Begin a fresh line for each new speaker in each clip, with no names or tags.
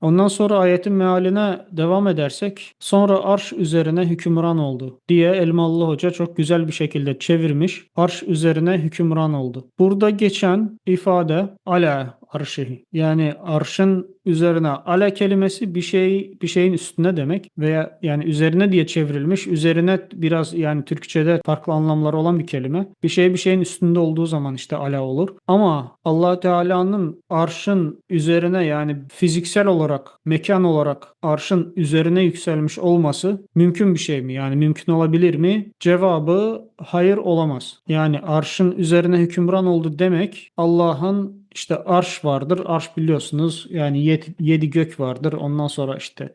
Ondan sonra ayetin mealine devam edersek, sonra arş üzerine hükümran oldu diye Elmalı Hoca çok güzel bir şekilde çevirmiş. Arş üzerine hükümran oldu. Burada geçen ifade ala arşihi. Yani arşın üzerine ala kelimesi bir şey bir şeyin üstüne demek veya yani üzerine diye çevrilmiş. Üzerine biraz yani Türkçede farklı anlamları olan bir kelime. Bir şey bir şeyin üstünde olduğu zaman işte ala olur. Ama Allah Teala'nın arşın üzerine yani fiziksel olarak, mekan olarak arşın üzerine yükselmiş olması mümkün bir şey mi? Yani mümkün olabilir mi? Cevabı hayır olamaz. Yani arşın üzerine hükümran oldu demek Allah'ın işte arş vardır. Arş biliyorsunuz yani yedi, gök vardır. Ondan sonra işte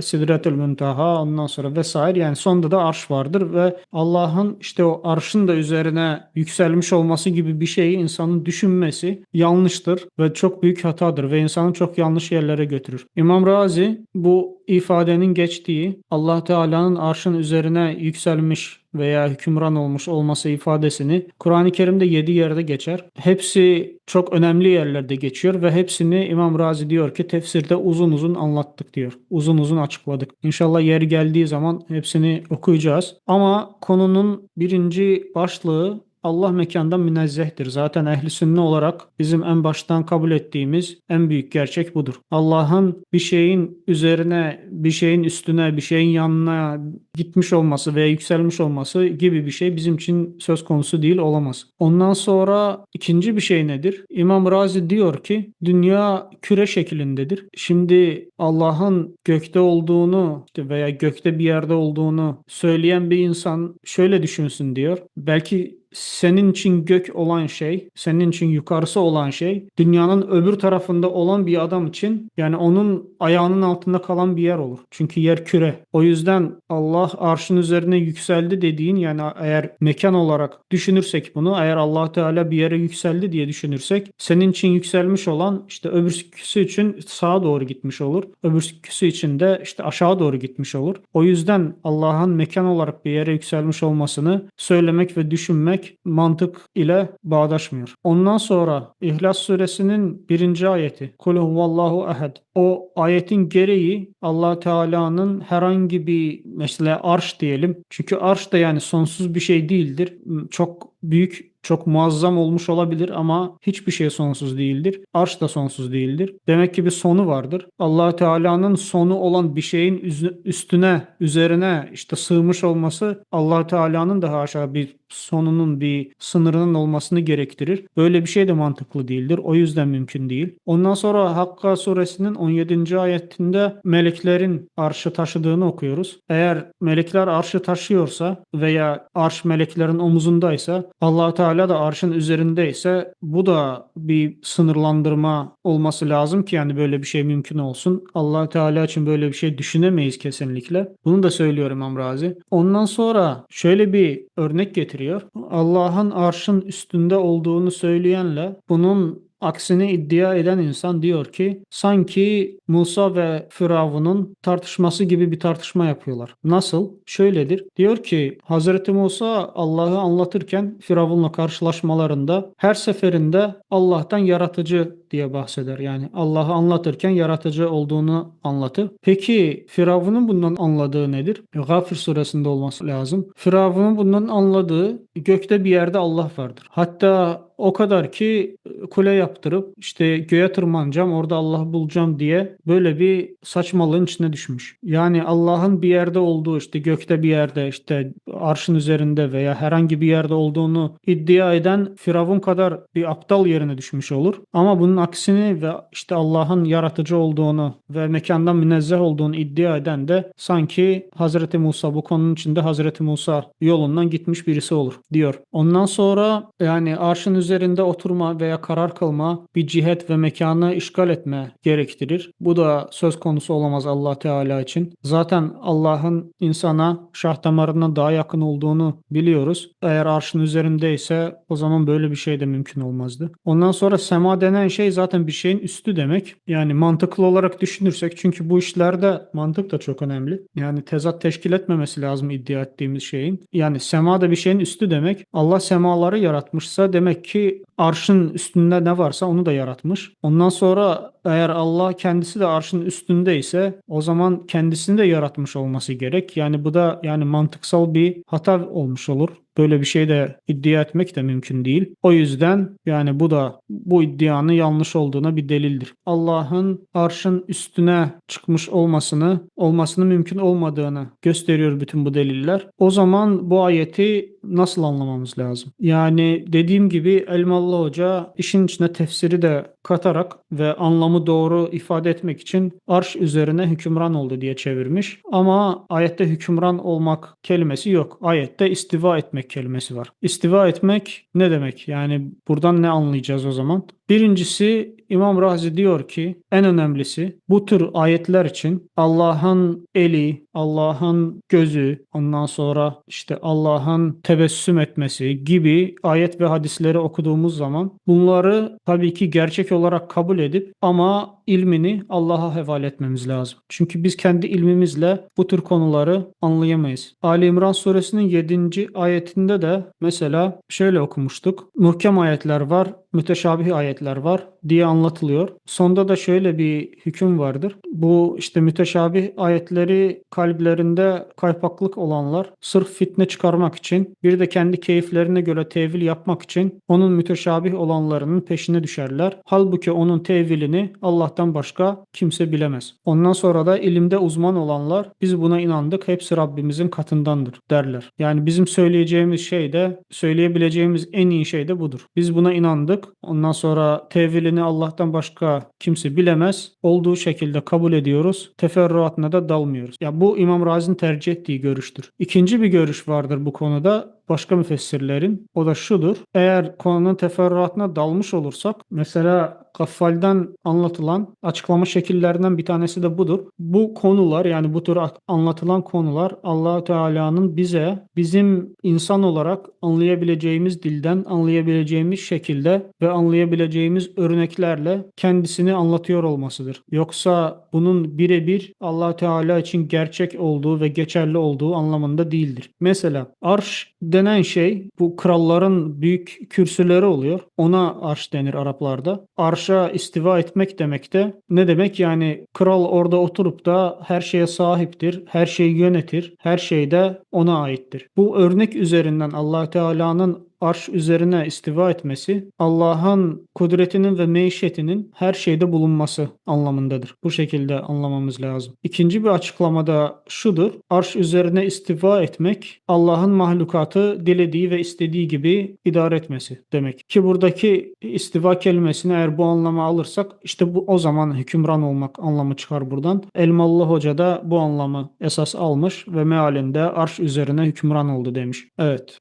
Sidretül Müntaha ondan sonra vesaire yani sonunda da arş vardır ve Allah'ın işte o arşın da üzerine yükselmiş olması gibi bir şeyi insanın düşünmesi yanlıştır ve çok büyük hatadır ve insanı çok yanlış yerlere götürür. İmam Razi bu ifadenin geçtiği Allah Teala'nın arşın üzerine yükselmiş veya hükümran olmuş olması ifadesini Kur'an-ı Kerim'de 7 yerde geçer. Hepsi çok önemli yerlerde geçiyor ve hepsini İmam Razi diyor ki tefsirde uzun uzun anlattık diyor. Uzun uzun açıkladık. İnşallah yer geldiği zaman hepsini okuyacağız. Ama konunun birinci başlığı Allah mekandan münezzehtir. Zaten ehli sünne olarak bizim en baştan kabul ettiğimiz en büyük gerçek budur. Allah'ın bir şeyin üzerine, bir şeyin üstüne, bir şeyin yanına gitmiş olması veya yükselmiş olması gibi bir şey bizim için söz konusu değil olamaz. Ondan sonra ikinci bir şey nedir? İmam Razi diyor ki dünya küre şeklindedir. Şimdi Allah'ın gökte olduğunu işte veya gökte bir yerde olduğunu söyleyen bir insan şöyle düşünsün diyor. Belki senin için gök olan şey, senin için yukarısı olan şey, dünyanın öbür tarafında olan bir adam için yani onun ayağının altında kalan bir yer olur. Çünkü yer küre. O yüzden Allah arşın üzerine yükseldi dediğin yani eğer mekan olarak düşünürsek bunu, eğer Allah Teala bir yere yükseldi diye düşünürsek, senin için yükselmiş olan işte öbürsü için sağa doğru gitmiş olur. Öbürsü için de işte aşağı doğru gitmiş olur. O yüzden Allah'ın mekan olarak bir yere yükselmiş olmasını söylemek ve düşünmek etmek mantık ile bağdaşmıyor. Ondan sonra İhlas suresinin birinci ayeti. Kul huvallahu ehad. O ayetin gereği Allah Teala'nın herhangi bir mesela arş diyelim. Çünkü arş da yani sonsuz bir şey değildir. Çok büyük çok muazzam olmuş olabilir ama hiçbir şey sonsuz değildir. Arş da sonsuz değildir. Demek ki bir sonu vardır. allah Teala'nın sonu olan bir şeyin üstüne, üzerine işte sığmış olması allah Teala'nın daha aşağı bir sonunun bir sınırının olmasını gerektirir. Böyle bir şey de mantıklı değildir. O yüzden mümkün değil. Ondan sonra Hakka suresinin 17. ayetinde meleklerin arşı taşıdığını okuyoruz. Eğer melekler arşı taşıyorsa veya arş meleklerin omuzundaysa allah Teala da arşın üzerindeyse bu da bir sınırlandırma olması lazım ki yani böyle bir şey mümkün olsun. allah Teala için böyle bir şey düşünemeyiz kesinlikle. Bunu da söylüyorum Amrazi. Ondan sonra şöyle bir örnek getiriyor. Allah'ın arşın üstünde olduğunu söyleyenle bunun Aksini iddia eden insan diyor ki sanki Musa ve Firavun'un tartışması gibi bir tartışma yapıyorlar. Nasıl? Şöyledir. Diyor ki Hazreti Musa Allah'ı anlatırken Firavun'la karşılaşmalarında her seferinde Allah'tan yaratıcı diye bahseder. Yani Allah'ı anlatırken yaratıcı olduğunu anlatır. Peki Firavun'un bundan anladığı nedir? Gafir suresinde olması lazım. Firavun'un bundan anladığı gökte bir yerde Allah vardır. Hatta o kadar ki kule yaptırıp işte göğe tırmanacağım orada Allah bulacağım diye böyle bir saçmalığın içine düşmüş. Yani Allah'ın bir yerde olduğu işte gökte bir yerde işte arşın üzerinde veya herhangi bir yerde olduğunu iddia eden Firavun kadar bir aptal yerine düşmüş olur. Ama bunun aksini ve işte Allah'ın yaratıcı olduğunu ve mekandan münezzeh olduğunu iddia eden de sanki Hazreti Musa bu konunun içinde Hazreti Musa yolundan gitmiş birisi olur diyor. Ondan sonra yani arşın üzerinde oturma veya karar kılma bir cihet ve mekanı işgal etme gerektirir. Bu da söz konusu olamaz Allah Teala için. Zaten Allah'ın insana şah damarına daha yakın olduğunu biliyoruz. Eğer arşın üzerindeyse o zaman böyle bir şey de mümkün olmazdı. Ondan sonra sema denen şey zaten bir şeyin üstü demek. Yani mantıklı olarak düşünürsek çünkü bu işlerde mantık da çok önemli. Yani tezat teşkil etmemesi lazım iddia ettiğimiz şeyin. Yani sema da bir şeyin üstü demek. Allah semaları yaratmışsa demek ki arşın üstünde ne varsa onu da yaratmış. Ondan sonra eğer Allah kendisi de arşın üstündeyse o zaman kendisini de yaratmış olması gerek. Yani bu da yani mantıksal bir hata olmuş olur. Böyle bir şey de iddia etmek de mümkün değil. O yüzden yani bu da bu iddianın yanlış olduğuna bir delildir. Allah'ın arşın üstüne çıkmış olmasını, olmasını mümkün olmadığını gösteriyor bütün bu deliller. O zaman bu ayeti nasıl anlamamız lazım? Yani dediğim gibi Elmalı Hoca işin içine tefsiri de katarak ve anlamı doğru ifade etmek için arş üzerine hükümran oldu diye çevirmiş. Ama ayette hükümran olmak kelimesi yok. Ayette istiva etmek kelimesi var. İstiva etmek ne demek? Yani buradan ne anlayacağız o zaman? Birincisi İmam Razi diyor ki en önemlisi bu tür ayetler için Allah'ın eli, Allah'ın gözü, ondan sonra işte Allah'ın tebessüm etmesi gibi ayet ve hadisleri okuduğumuz zaman bunları tabii ki gerçek olarak kabul edip ama ilmini Allah'a havale etmemiz lazım. Çünkü biz kendi ilmimizle bu tür konuları anlayamayız. Ali İmran suresinin 7. ayetinde de mesela şöyle okumuştuk. Muhkem ayetler var, müteşabih ayetler var diye anlatılıyor. Sonda da şöyle bir hüküm vardır. Bu işte müteşabih ayetleri kalplerinde kaypaklık olanlar sırf fitne çıkarmak için bir de kendi keyiflerine göre tevil yapmak için onun müteşabih olanlarının peşine düşerler. Halbuki onun tevilini Allah'tan başka kimse bilemez. Ondan sonra da ilimde uzman olanlar biz buna inandık hepsi Rabbimizin katındandır derler. Yani bizim söyleyeceğimiz şey de söyleyebileceğimiz en iyi şey de budur. Biz buna inandık. Ondan sonra tevilini Allah'tan başka kimse bilemez. Olduğu şekilde kabul ediyoruz. Teferruatına da dalmıyoruz. Ya bu İmam Razi'nin tercih ettiği görüştür. İkinci bir görüş vardır bu konuda başka müfessirlerin. O da şudur. Eğer konunun teferruatına dalmış olursak mesela Gaffal'den anlatılan açıklama şekillerinden bir tanesi de budur. Bu konular yani bu tür anlatılan konular allah Teala'nın bize bizim insan olarak anlayabileceğimiz dilden anlayabileceğimiz şekilde ve anlayabileceğimiz örneklerle kendisini anlatıyor olmasıdır. Yoksa bunun birebir allah Teala için gerçek olduğu ve geçerli olduğu anlamında değildir. Mesela arş denen şey bu kralların büyük kürsüleri oluyor. Ona arş denir Araplarda. Arşa istiva etmek demek de ne demek? Yani kral orada oturup da her şeye sahiptir, her şeyi yönetir, her şey de ona aittir. Bu örnek üzerinden allah Teala'nın arş üzerine istiva etmesi Allah'ın kudretinin ve meişetinin her şeyde bulunması anlamındadır. Bu şekilde anlamamız lazım. İkinci bir açıklamada şudur. Arş üzerine istiva etmek Allah'ın mahlukatı dilediği ve istediği gibi idare etmesi demek. Ki buradaki istiva kelimesini eğer bu anlama alırsak işte bu o zaman hükümran olmak anlamı çıkar buradan. Elmalı Hoca da bu anlamı esas almış ve mealinde arş üzerine hükümran oldu demiş. Evet.